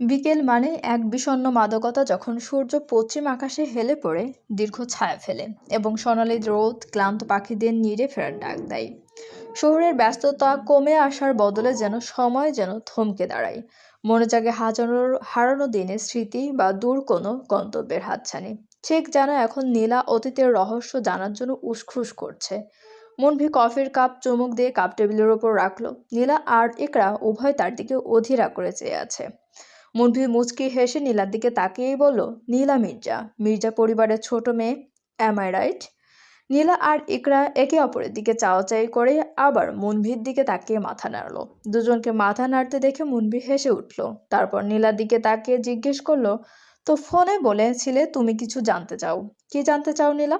বিকেল মানে এক বিষণ্ণ মাদকতা যখন সূর্য পশ্চিম আকাশে হেলে পড়ে, দীর্ঘ ছায়া ফেলে এবং সোনালি রোদ ক্লান্ত পাখিদের নিড়ে ফেরার ডাক দেয়। শহরের ব্যস্ততা কমে আসার বদলে যেন সময় যেন থমকে দাঁড়ায়। মনে জাগে হাজারো, হারানো দিনের স্মৃতি বা দূর কোনো গন্তব্যের হাতছানি। ঠিক যেন এখন নীলা অতীতের রহস্য জানার জন্য উসখুস করছে। মনভি কফির কাপ চুমুক দিয়ে কাপ টেবিলের ওপর রাখল। নীলা আর একরা উভয় তার দিকে অধীরা করে চেয়ে আছে। মনভি মুচকি হেসে নীলার দিকে তাকিয়েই বলল, নীলা মির্জা মির্জা পরিবারের ছোট মেয়ে অ্যাম আই রাইট নীলা আর ইকরা একে অপরের দিকে চাওয়াচাই করে আবার মুনভির দিকে তাকিয়ে মাথা নাড়ল। দুজনকে মাথা নাড়তে দেখে মুনভি হেসে উঠল। তারপর নীলার দিকে তাকিয়ে জিজ্ঞেস করল, তো ফোনে বলেছিলে তুমি কিছু জানতে চাও? কি জানতে চাও নীলা?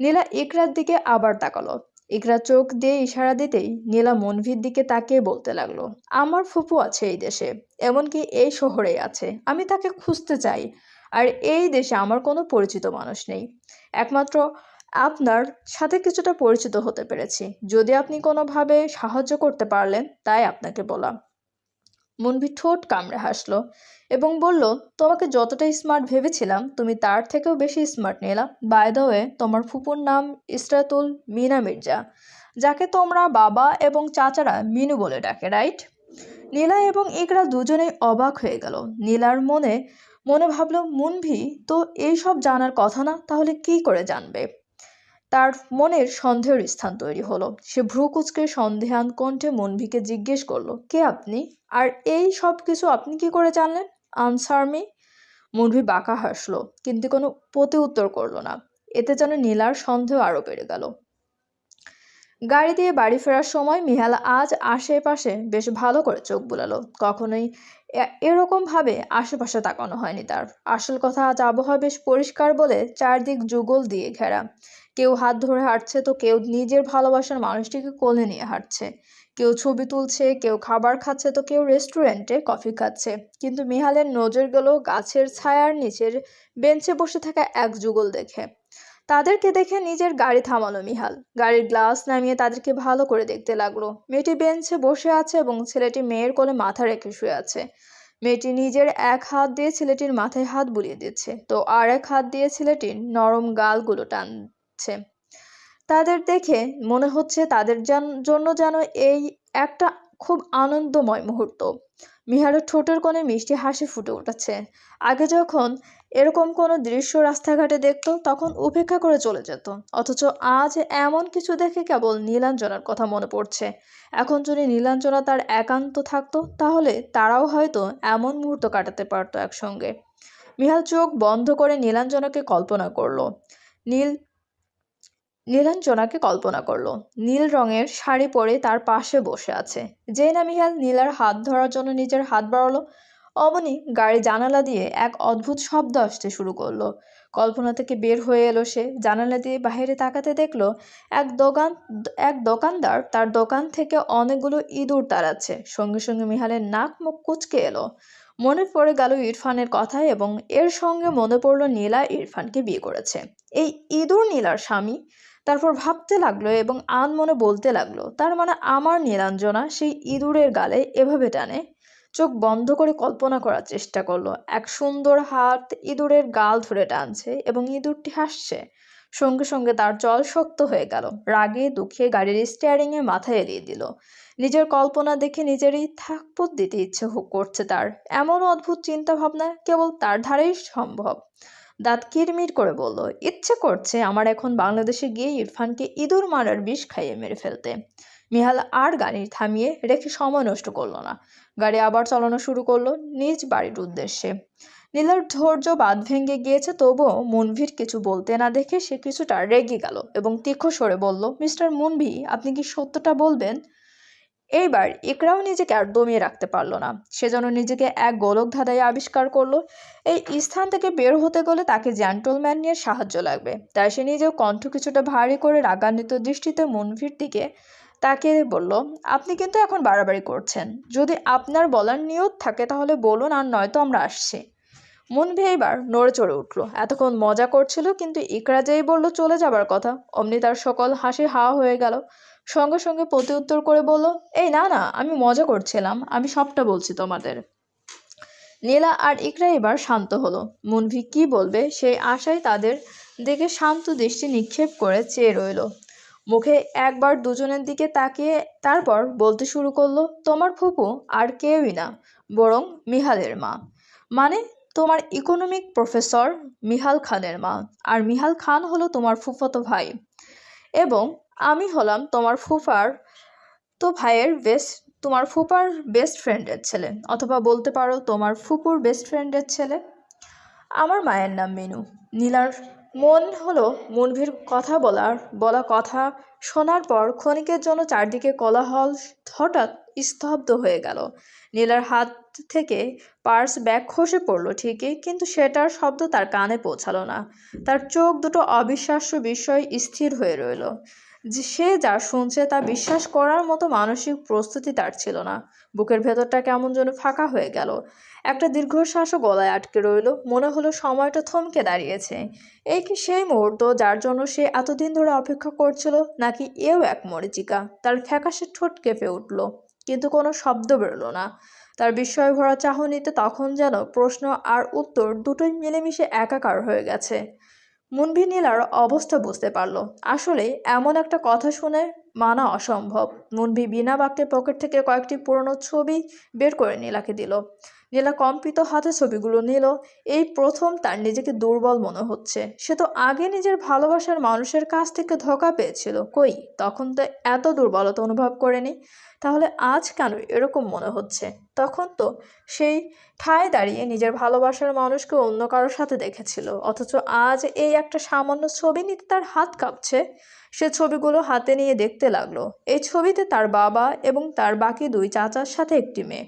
নীলা ইকরার দিকে আবার তাকালো। ইকরা চোখ দিয়ে ইশারা দিতেই নীলা মনভির দিকে তাকিয়ে বলতে লাগল, আমার ফুপু আছে এই দেশে, এমনকি এই শহরেই আছে, আমি তাকে খুঁজতে চাই, আর এই দেশে আমার কোনো পরিচিত মানুষ নেই। একমাত্র আপনার সাথে কিছুটা পরিচিত হতে পেরেছি। যদি আপনি কোনোভাবে সাহায্য করতে পারলেন, তাই আপনাকে বলা। মনভি ঠোঁট কামড়ে হাসলো এবং বলল, তোমাকে যতটা স্মার্ট ভেবেছিলাম, তুমি তার থেকেও বেশি স্মার্ট নিলা। বাই ওয়ে তোমার ফুপুর নাম ইসরাতুল মিনা মির্জা, যাকে তোমরা বাবা এবং চাচারা মিনু বলে ডাকে রাইট নীলা এবং ইকরা দুজনেই অবাক হয়ে গেল। নীলার মনে মনে ভাবলো, মুনভি তো এইসব জানার কথা না, তাহলে কি করে জানবে? তার মনের সন্দেহের স্থান তৈরি হলো। সে ভ্রু কুচকে সন্দেহান কণ্ঠে মনভিকে জিজ্ঞেস করল, কে আপনি? আর এই সব কিছু আপনি কি করে জানলেন? Answer me? মনভি বাঁকা হাসলো, কিন্তু কোনো প্রতি উত্তর করল না। এতে যেন নীলার সন্দেহ আরও বেড়ে গেল। গাড়ি দিয়ে বাড়ি ফেরার সময় মিহাল আজ আশেপাশে বেশ ভালো করে চোখ বুলালো। কখনোই এরকমভাবে আশেপাশে তাকানো হয়নি তার। আসল কথা আজ আবহাওয়া বেশ পরিষ্কার বলে চারদিক যুগল দিয়ে ঘেরা। কেউ হাত ধরে হাঁটছে তো কেউ নিজের ভালোবাসার মানুষটিকে কোলে নিয়ে হাঁটছে। কেউ ছবি তুলছে, কেউ খাবার খাচ্ছে তো কেউ রেস্টুরেন্টে কফি খাচ্ছে। কিন্তু মিহালের নজর গেল গাছের ছায়ার নিচের বেঞ্চে বসে থাকা এক যুগল দেখে। তাদেরকে দেখে নিজের গাড়ি থামালো মিহাল। গাড়ির গ্লাস নামিয়ে তাদেরকে ভালো করে দেখতে লাগল। মেয়েটি বেঞ্চে বসে আছে এবং ছেলেটি মেয়ের কোলে মাথা রেখে শুয়ে আছে। মেয়েটি নিজের এক হাত দিয়ে ছেলেটির মাথায় হাত বুলিয়ে দিচ্ছে। তো আর এক হাত দিয়ে ছেলেটির নরম গালগুলো টানছে। তাদের দেখে মনে হচ্ছে তাদের জন্য যেন এই একটা খুব আনন্দময় মুহূর্ত। মিহারের ঠোঁটের কোণে মিষ্টি হাসি ফুটে উঠেছে। আগে যখন এরকম কোনো দৃশ্য রাস্তাঘাটে দেখতো, তখন উপেক্ষা করে চলে যেত। অথচ আজ এমন কিছু দেখে কেবল নীলাঞ্জনার কথা মনে পড়ছে। এখন যদি নীলাঞ্জনা তার একান্ত থাকতো, তাহলে তারাও হয়তো এমন মুহূর্ত কাটাতে পারতো একসঙ্গে। মিহাল চোখ বন্ধ করে নীলাঞ্জনাকে কল্পনা করল। নীল, নীলাঞ্জনাকে কল্পনা করল। নীল রঙের শাড়ি পরে তার পাশে বসে আছে। যেই না মিহাল নীলার হাত ধরার জন্য নিজের হাত বাড়ালো অমনি গাড়ি জানালা দিয়ে এক অদ্ভুত শব্দ আসতে শুরু করল। কল্পনা থেকে বের হয়ে এলো সে। জানালা দিয়ে বাইরে তাকাতে দেখল এক দোকান, এক দোকানদার তার দোকান থেকে অনেকগুলো ইঁদুর তাড়াচ্ছে। সঙ্গে সঙ্গে মিহালের নাক মুখ কুচকে এলো। মনে পড়ে গেল ইরফানের কথা এবং এর সঙ্গে মনে পড়ল নীলা ইরফানকে বিয়ে করেছে। এই ইঁদুর নীলার স্বামী? তারপর ভাবতে লাগল এবং আন মনে বলতে লাগল, তার মানে আমার নীলাঞ্জনা সেই ইঁদুরের গালে এভাবে টানে? চোখ বন্ধ করে কল্পনা করার চেষ্টা করল। এক সুন্দর হাত ইঁদুরের গাল ধরে টানছে এবং ইঁদুরটি হাসছে। সঙ্গে সঙ্গে তার জল শক্ত হয়ে গেল। রাগে দুঃখে গাড়ির স্টিয়ারিংয়ে মাথা এলিয়ে দিল। নিজের কল্পনা দেখে নিজেরই থাকপত দিতে ইচ্ছে করছে তার। এমন অদ্ভুত চিন্তা ভাবনা কেবল তার ধারেই সম্ভব। দাঁত কিরমির করে বলল, ইচ্ছে করছে আমার এখন বাংলাদেশে গিয়ে ইরফানকে ইঁদুর মারার বিষ খাইয়ে মেরে ফেলতে। মিহাল আর গাড়ি থামিয়ে রেখে সময় নষ্ট করল না। গাড়ি আবার চালানো শুরু করল নিজ বাড়ির উদ্দেশ্যে। নীলার ধৈর্য বাঁধ ভেঙে গিয়েছে, তবুও মুনভির কিছু বলতে না দেখে সে কিছুটা রেগে গেল এবং তীক্ষ্ণ স্বরে বলল, মিস্টার মুনভি, আপনি কি সত্যটা বলবেন? এইবার ইকরাও নিজেকে আর দমিয়ে রাখতে পারল না। সে যেন নিজেকে এক গোলক ধাঁধায় আবিষ্কার করল। এই স্থান থেকে বের হতে গেলে তাকে জ্যান্টলম্যান নিয়ে সাহায্য লাগবে। তাই সে নিজেও কণ্ঠ কিছুটা ভারী করে রাগান্বিত দৃষ্টিতে মুনভির দিকে তাকে বলল, আপনি কিন্তু এখন বাড়াবাড়ি করছেন। যদি আপনার বলার নিয়ত থাকে তাহলে বলুন আর নয়তো আমরা আসছি। মুনভি এইবার নড়ে চড়ে উঠল। এতক্ষণ মজা করছিল, কিন্তু ইকরা যেই বলল, চলে যাবার কথা। অমনি তার সকল হাসি হাওয়া হয়ে গেল। সঙ্গে সঙ্গে প্রতি উত্তর করে বলল, এই না না, আমি মজা করছিলাম। আমি সবটা বলছি তোমাদের। নীলা আর ইকরা এবার শান্ত হলো। মুনভি কি বলবে সেই আশায় তাদের দিকে শান্ত দৃষ্টি নিক্ষেপ করে চেয়ে রইল। মুখে একবার দুজনের দিকে তাকিয়ে তারপর বলতে শুরু করল, তোমার ফুপু আর কেউই না, বরং মিহালের মা। মানে তোমার ইকোনমিক প্রফেসর মিহাল খানের মা, আর মিহাল খান হলো তোমার ফুফাতো ভাই। এবং আমি হলাম তোমার ফুফার তো ভাইয়ের বেস্ট তোমার ফুপার বেস্ট ফ্রেন্ডের ছেলে, অথবা বলতে পারো তোমার ফুপুর বেস্ট ফ্রেন্ডের ছেলে। আমার মায়ের নাম মিনু, নীলার মন হলো মনভির কথা বলার, বলা কথা শোনার পর ক্ষণিকের জন্য চারদিকে কোলাহল হঠাৎ স্তব্ধ হয়ে গেল। নীলার হাত থেকে পার্স ব্যাগ খসে পড়ল ঠিকই, কিন্তু সেটার শব্দ তার কানে পৌঁছালো না। তার চোখ দুটো অবিশ্বাস্য বিষয় স্থির হয়ে রইল। যে সে যা শুনছে তা বিশ্বাস করার মতো মানসিক প্রস্তুতি তার ছিল না। বুকের ভেতরটা কেমন যেন ফাঁকা হয়ে গেল। একটা দীর্ঘশ্বাসও গলায় আটকে রইল। মনে হলো সময়টা থমকে দাঁড়িয়েছে। এই কি সেই মুহূর্ত যার জন্য সে এতদিন ধরে অপেক্ষা করছিল, নাকি এও এক মরিচিকা? তার ফ্যাকাশে ঠোঁট কেঁপে উঠল, কিন্তু কোনো শব্দ বেরোলো না। তার বিস্ময় ভরা চাহনিতে তখন যেন প্রশ্ন আর উত্তর দুটোই মিলেমিশে একাকার হয়ে গেছে। মুনভি নীলার অবস্থা বুঝতে পারল। আসলে এমন একটা কথা শুনে মানা অসম্ভব। মুনভি বিনা বাক্যের পকেট থেকে কয়েকটি পুরনো ছবি বের করে নীলাকে দিল। নীলা কম্পিত হাতে ছবিগুলো নিল। এই প্রথম তার নিজেকে দুর্বল মনে হচ্ছে। সে তো আগে নিজের ভালোবাসার মানুষের কাছ থেকে ধোকা পেয়েছিল। কই, তখন তো এত দুর্বলতা অনুভব করেনি। তাহলে আজ কেন এরকম মনে হচ্ছে? তখন তো সেই ঠায় দাঁড়িয়ে নিজের ভালোবাসার মানুষকে অন্য কারোর সাথে দেখেছিল। অথচ আজ এই একটা সামান্য ছবি নিতে তার হাত কাঁপছে। সে ছবিগুলো হাতে নিয়ে দেখতে লাগল। এই ছবিতে তার বাবা এবং তার বাকি দুই চাচার সাথে একটি মেয়ে।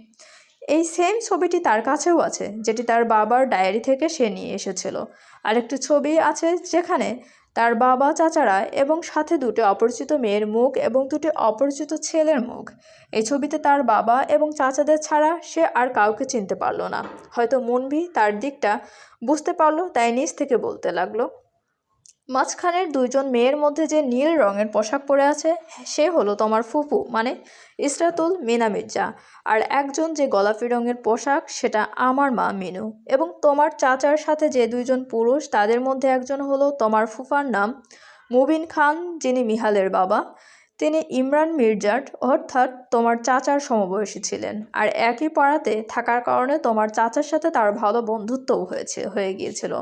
এই সেম ছবিটি তার কাছেও আছে, যেটি তার বাবার ডায়েরি থেকে সে নিয়ে এসেছিল। আরেকটি ছবি আছে যেখানে তার বাবা, চাচারা এবং সাথে দুটি অপরিচিত মেয়ের মুখ এবং দুটি অপরিচিত ছেলের মুখ। এই ছবিতে তার বাবা এবং চাচাদের ছাড়া সে আর কাউকে চিনতে পারল না। হয়তো মনভি তার দিকটা বুঝতে পারল, তাই নিজ থেকে বলতে লাগল। মাঝখানের দুইজন মেয়ের মধ্যে যে নীল রঙের পোশাক পরে আছে, সে হলো তোমার ফুপু মানে ইসরাতুল মিনা মির্জা। আর একজন যে গোলাপি রঙের পোশাক, সেটা আমার মা মিনু। এবং তোমার চাচার সাথে যে দুইজন পুরুষ, তাদের মধ্যে একজন হলো তোমার ফুফার নাম মুবিন খান, যিনি মিহালের বাবা। তিনি ইমরান মির্জার, অর্থাৎ তোমার চাচার সমবয়সী ছিলেন। আর একই পাড়াতে থাকার কারণে তোমার চাচার সাথে তার ভালো বন্ধুত্বও হয়েছে, হয়ে গিয়েছিল।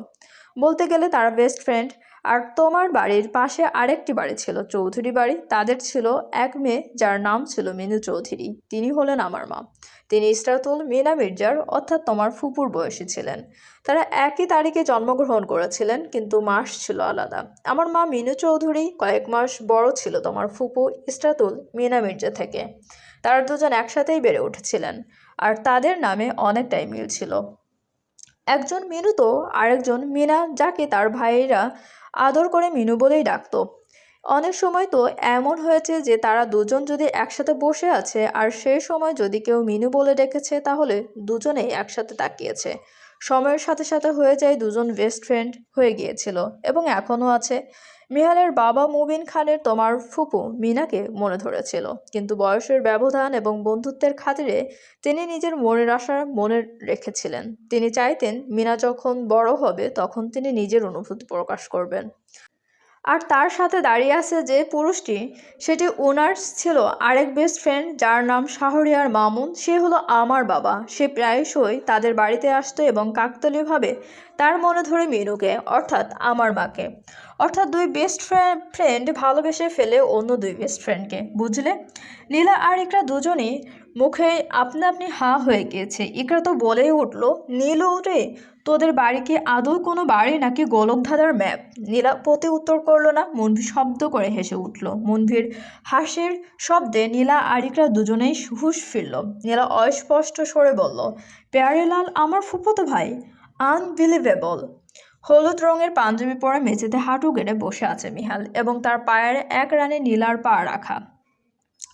বলতে গেলে তারা বেস্ট ফ্রেন্ড আর তোমার বাড়ির পাশে আরেকটি বাড়ি ছিল, চৌধুরী বাড়ি। তাদের ছিল এক মেয়ে, যার নাম ছিল মিনু চৌধুরী। তিনি হলেন আমার মা। তিনি ইসরাতুল মিনা মির্জার, অর্থাৎ তোমার ফুপুর বয়সী ছিলেন। তারা একই তারিখে জন্মগ্রহণ করেছিলেন, কিন্তু মাস ছিল আলাদা। আমার মা মিনু চৌধুরী কয়েক মাস বড় ছিল তোমার ফুপু ইসরাতুল মিনা মির্জা থেকে। তারা দুজন একসাথেই বেড়ে উঠেছিলেন। আর তাদের নামে অনেকটাই মিল ছিল। একজন মিনু তো আরেকজন মিনা যাকে তার ভাইয়েরা আদর করে মিনু বলেই ডাকত। অনেক সময় তো এমন হয়েছে যে তারা দুজন যদি একসাথে বসে আছে আর সেই সময় যদি কেউ মিনু বলে ডেকেছে তাহলে দুজনেই একসাথে তাকিয়েছে। সময়ের সাথে সাথে হয়ে যায় দুজন বেস্ট ফ্রেন্ড হয়ে গিয়েছিল এবং এখনও আছে। মিহালের বাবা মুবিন খানের তোমার ফুপু মিনাকে মনে ধরেছিল। কিন্তু বয়সের ব্যবধান এবং বন্ধুত্বের খাতিরে তিনি নিজের মনের আশা মনে রেখেছিলেন। তিনি চাইতেন মিনা যখন বড় হবে তখন তিনি নিজের অনুভূতি প্রকাশ করবেন। আর তার সাথে দাঁড়িয়ে আছে যে পুরুষটি, সেটি ওনার ছিল আরেক বেস্ট ফ্রেন্ড যার নাম শাহরিয়ার মামুন। সে হলো আমার বাবা। সে প্রায়শই তাদের বাড়িতে আসতো এবং কাকতলীয়ভাবে তার মনে ধরে মিনুকে, অর্থাৎ আমার মাকে। অর্থাৎ দুই বেস্ট ফ্রেন্ড ভালোবেসে ফেলে অন্য দুই বেস্ট ফ্রেন্ডকে বুঝলে? নীলা আর ইকরা দুজনই মুখে আপনা আপনি হা হয়ে গিয়েছে। ইকরা তো বলেই উঠল, নীল রে, তোদের বাড়ি কি আদৌ কোনো বাড়ি নাকি গোলকধাঁধার ম্যাপ? নীলা পতি উত্তর করল না, মনভি শব্দ করে হেসে উঠল। মনভির হাসির শব্দে নীলা আর ইকরা দুজনেই হুশ ফিরল। নীলা অস্পষ্ট সরে বলল, প্যারেলাল আমার ফুফতো ভাই, আনবিলিভেবল। হলুদ রঙের পাঞ্জাবি পরে মেঝেতে হাঁটু গেড়ে বসে আছে মিহাল এবং তার পায়ের এক রানে নীলার পা রাখা।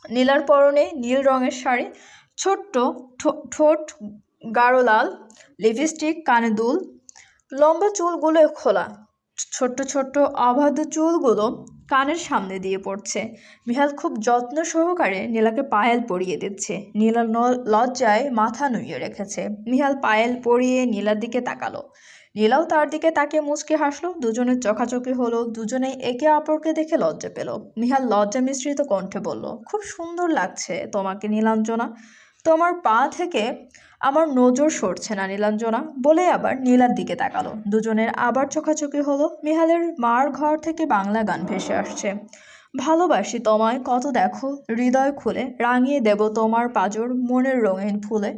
নীলার পরনে নীল রঙের শাড়ি, ছোট্ট ঠোঁট গাঢ় লাল লিপস্টিক কানে দুল, লম্বা চুলগুলো খোলা, ছোট্ট ছোট্ট অবাধ্য চুলগুলো কানের সামনে দিয়ে পড়ছে। মিহাল খুব যত্ন সহকারে নীলাকে পায়েল পরিয়ে দিচ্ছে। নীলা লজ্জায় মাথা নুইয়ে রেখেছে। মিহাল পায়েল পরিয়ে নীলার দিকে তাকালো। নীলাও তার দিকে তাকে মুচকে হাসলো। দুজনের চোখাচোখি হলো। দুজনেই একে অপরকে দেখে লজ্জা পেল। নিহাল লজ্জা মিশ্রিত কণ্ঠে বলল, খুব সুন্দর লাগছে তোমাকে, নীলাঞ্জনা। তোমার পা থেকে আমার নজর সরছে না, নীলাঞ্জনা। বলে আবার নীলার দিকে তাকালো। দুজনের আবার চোখাচোখি হলো। মিহালের মার ঘর থেকে বাংলা গান ভেসে আসছে। ভালোবাসি তোমায়, কত দেখো। হৃদয় খুলে রাঙিয়ে দেব তোমার পাজর মনের রঙিন ফুলে।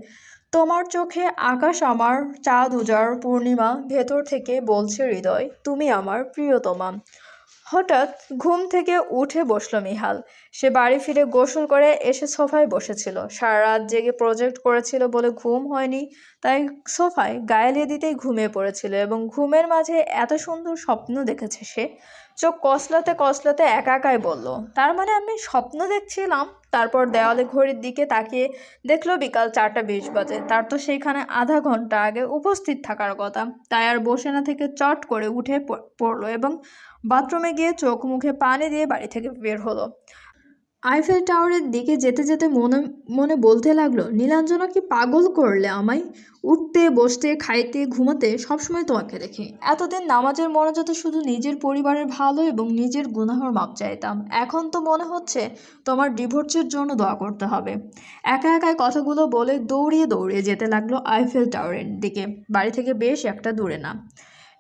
তোমার চোখে আকাশ আমার, চাঁদ উজার পূর্ণিমা, ভেতর থেকে বলছে হৃদয়, তুমি আমার প্রিয়তমা। হঠাৎ ঘুম থেকে উঠে বসল মিহাল। সে বাড়ি ফিরে গোসল করে এসে সোফায় বসেছিল। সারা রাত জেগে প্রজেক্ট করেছিল বলে ঘুম হয়নি, তাই সোফায় গায়ে দিতেই ঘুমিয়ে পড়েছিল এবং ঘুমের মাঝে এত সুন্দর স্বপ্ন দেখেছে সে। চোখ কসলাতে কসলাতে একা একাই বলল, তার মানে আমি স্বপ্ন দেখছিলাম? তারপর দেওয়ালে ঘড়ির দিকে তাকিয়ে দেখল বিকাল চারটা বিশ বাজে। তার তো সেইখানে আধা ঘণ্টা আগে উপস্থিত থাকার কথা। তাই আর বসে না থেকে চট করে উঠে পড়ল এবং বাথরুমে গিয়ে চোখ মুখে পানি দিয়ে বাড়ি থেকে বের হলো। আইফেল টাওয়ারের দিকে যেতে যেতে মনে মনে বলতে লাগল, নীলাঞ্জনা কি পাগল করলে আমায়? উঠতে, বসতে, খাইতে, ঘুমাতে সবসময় তোমাকে দেখি। এতদিন নামাজের মনোজাতে শুধু নিজের পরিবারের ভালো এবং নিজের গুনাহর মাপ চাইতাম। এখন তো মনে হচ্ছে তোমার ডিভোর্সের জন্য দোয়া করতে হবে। একা একাই কথাগুলো বলে দৌড়িয়ে দৌড়িয়ে যেতে লাগল আইফেল টাওয়ারের দিকে। বাড়ি থেকে বেশ একটা দূরে না।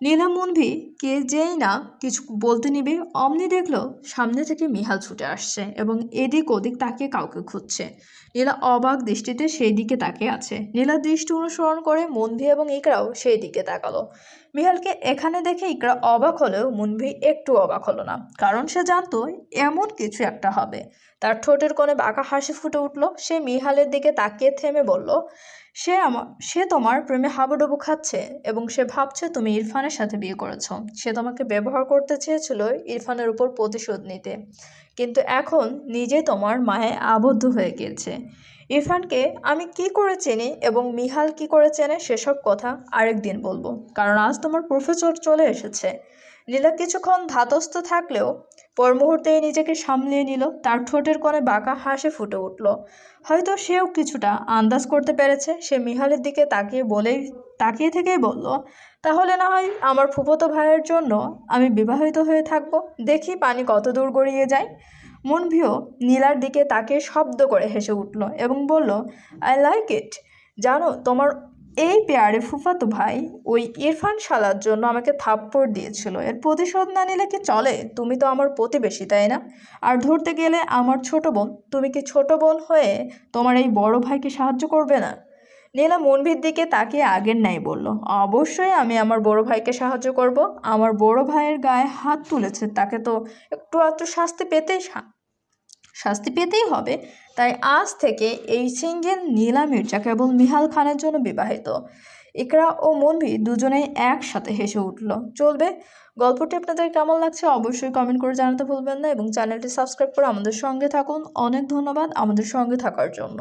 নীলা মুনভি কে যেই না কিছু বলতে নিবে, অমনি দেখল সামনে থেকে মিহাল ছুটে আসছে এবং এদিক ওদিক তাকিয়ে কাউকে খুঁজছে। নীলা অবাক দৃষ্টিতে সেই দিকে তাকিয়ে আছে। নীলা দৃষ্টি অনুসরণ করে মুনভি এবং ইকরাও সেই দিকে তাকালো। মিহালকে এখানে দেখে ইকরা অবাক হলেও মুনভি একটু অবাক হলো না, কারণ সে জানতো এমন কিছু একটা হবে। তার ঠোঁটের কোণে বাঁকা হাসি ফুটে উঠল। সে মিহালের দিকে তাকিয়ে থেমে বলল সে আমার সে তোমার প্রেমে হাবুডুবু খাচ্ছে এবং সে ভাবছে তুমি ইরফানের সাথে বিয়ে করেছ। সে তোমাকে ব্যবহার করতে চেয়েছিল ইরফানের উপর প্রতিশোধ নিতে। কিন্তু এখন নিজে তোমার মায়ে আবদ্ধ হয়ে গিয়েছে। ইরফানকে আমি কি করে চিনি এবং মিহাল কি করে চেনে সেসব কথা আরেক দিন বলব। কারণ আজ তোমার প্রফেসর চলে এসেছে। নীলা কিছুক্ষণ ধাতস্থ থাকলেও পর মুহূর্তেই নিজেকে সামলিয়ে নিল। তার ঠোঁটের কোণে বাঁকা হাসি ফুটে উঠল। হয়তো সেও কিছুটা আন্দাজ করতে পেরেছে। সে মিহালের দিকে তাকিয়ে বলেই তাকিয়ে থেকেই বলল, তাহলে না হয় আমার ফুফতো ভাইয়ের জন্য আমি বিবাহিত হয়ে থাকব। দেখি পানি কত দূর গড়িয়ে যায়। মনভিও নীলার দিকে তাকিয়ে শব্দ করে হেসে উঠল এবং বলল আই লাইক ইট জানো, তোমার এই পেয়ারে ফুফাতো ভাই ওই ইরফান শালার জন্য আমাকে থাপ্পড় দিয়েছিল। এর প্রতিশোধ না নিলে কি চলে? তুমি তো আমার প্রতিবেশী, তাই না? আর ধরতে গেলে আমার ছোট বোন, তুমি কি ছোট বোন হয়ে তোমার এই বড় ভাইকে সাহায্য করবে না? নীলা মনভির দিকে তাকিয়ে আগের নাই বলল, অবশ্যই আমি আমার বড় ভাইকে সাহায্য করব। আমার বড় ভাইয়ের গায়ে হাত তুলেছে, তাকে তো একটু আধটু শাস্তি পেতেই শাস্তি পেতেই হবে। তাই আজ থেকে এই সিঙ্গেল নীলা মির্জা কেবল মিহাল খানের জন্য বিবাহিত। ইকরা ও মনভি দুজনেই একসাথে হেসে উঠল। চলবে? গল্পটি আপনাদের কেমন লাগছে অবশ্যই কমেন্ট করে জানাতে ভুলবেন না এবং চ্যানেলটি সাবস্ক্রাইব করে আমাদের সঙ্গে থাকুন। অনেক ধন্যবাদ আমাদের সঙ্গে থাকার জন্য।